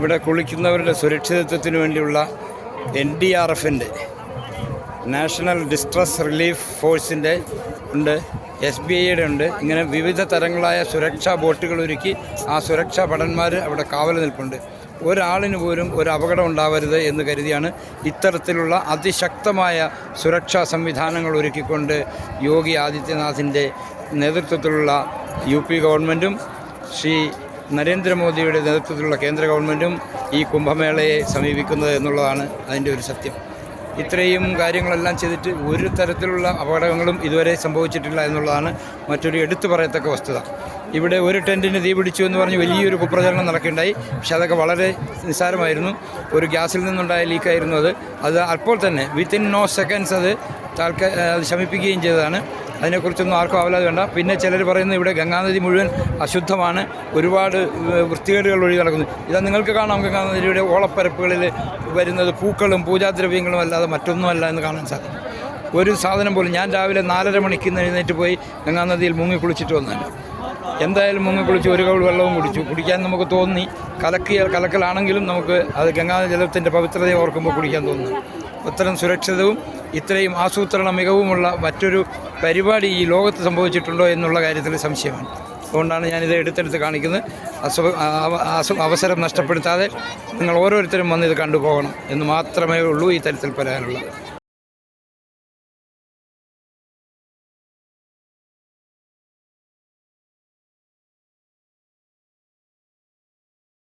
ഇവിടെ കുളിക്കുന്നവരുടെ സുരക്ഷിതത്വത്തിന് വേണ്ടിയുള്ള എൻ ഡി ആർ എഫിന്റെ നാഷണൽ ഡിസ്ട്രസ് റിലീഫ് ഫോഴ്സിന്റെ ഉണ്ട് എസ് ബി ഐയുടെ ഉണ്ട്. ഇങ്ങനെ വിവിധ തരങ്ങളായ സുരക്ഷാ ബോട്ടുകൾ ഒരുക്കി ആ സുരക്ഷാ ഭടന്മാർ അവിടെ കാവൽ നിൽപ്പുണ്ട്. ഒരാളിന് പോലും ഒരു അപകടം ഉണ്ടാവരുത് എന്ന് കരുതിയാണ് ഇത്തരത്തിലുള്ള അതിശക്തമായ സുരക്ഷാ സംവിധാനങ്ങൾ ഒരുക്കിക്കൊണ്ട് യോഗി ആദിത്യനാഥിന്റെ നേതൃത്വത്തിലുള്ള യു പി ഗവൺമെന്റും ശ്രീ നരേന്ദ്രമോദിയുടെ നേതൃത്വത്തിലുള്ള കേന്ദ്ര ഗവൺമെന്റും ഈ കുംഭമേളയെ സമീപിക്കുന്നത് എന്നുള്ളതാണ് അതിന്റെ ഒരു സത്യം. ഇത്രയും കാര്യങ്ങളെല്ലാം ചെയ്തിട്ട് ഒരു തരത്തിലുള്ള അപകടങ്ങളും ഇതുവരെ സംഭവിച്ചിട്ടില്ല എന്നുള്ളതാണ് മറ്റൊരു എടുത്തു പറയത്തക്ക വസ്തുത. ഇവിടെ ഒരു ടെന്റിന് തീ പിടിച്ചു എന്ന് പറഞ്ഞ് വലിയൊരു കുപ്രചരണം നടക്കുകയുണ്ടായി. പക്ഷെ അതൊക്കെ വളരെ നിസ്സാരമായിരുന്നു. ഒരു ഗ്യാസിൽ നിന്നുണ്ടായ ലീക്കായിരുന്നു അത്. അത് അപ്പോൾ തന്നെ വിത്തിൻ നോ സെക്കൻഡ്സ് അത് താൽക്കാ അത് ശമിപ്പിക്കുകയും ചെയ്തതാണ്. അതിനെക്കുറിച്ചൊന്നും ആർക്കും ആവലാതെ വേണ്ട. പിന്നെ ചിലർ പറയുന്നത് ഇവിടെ ഗംഗാനദി മുഴുവൻ അശുദ്ധമാണ്. ഒരുപാട് വൃത്തികേടുകൾ ഒഴി നടക്കുന്നു. ഇതാ നിങ്ങൾക്ക് കാണാം ഗംഗാനദിയുടെ ഓളപ്പരപ്പുകളിൽ വരുന്നത് പൂക്കളും പൂജാദ്രവ്യങ്ങളും അല്ലാതെ മറ്റൊന്നുമല്ല എന്ന് കാണാൻ സാധിക്കും. ഒരു സാധനം പോലും ഞാൻ രാവിലെ നാലര മണിക്ക് എഴുന്നേറ്റ് പോയി ഗംഗാനദിയിൽ മുങ്ങി കുളിച്ചിട്ട് വന്നതാണ്. എന്തായാലും മുങ്ങി കുളിച്ച് ഒരു കൗൾ വെള്ളവും കുടിച്ചു. കുടിക്കാൻ നമുക്ക് തോന്നി. കലക്കിയ കലക്കലാണെങ്കിലും നമുക്ക് അത് ഗംഗാജലത്തിന്റെ പവിത്രതയെ ഓർക്കുമ്പോൾ കുടിക്കാൻ തോന്നുന്നു അത്തരം സുരക്ഷിതവും ഇത്രയും ആസൂത്രണ മികവുമുള്ള മറ്റൊരു പരിപാടി ഈ ലോകത്ത് സംഭവിച്ചിട്ടുണ്ടോ എന്നുള്ള കാര്യത്തിൽ സംശയമാണ്. അതുകൊണ്ടാണ് ഞാനിത് എടുത്തെടുത്ത് കാണിക്കുന്നത്. അവസരം നഷ്ടപ്പെടുത്താതെ നിങ്ങൾ ഓരോരുത്തരും വന്ന് ഇത് കണ്ടുപോകണം എന്ന് മാത്രമേ ഉള്ളൂ ഈ തരത്തിൽ പറയാനുള്ളത്.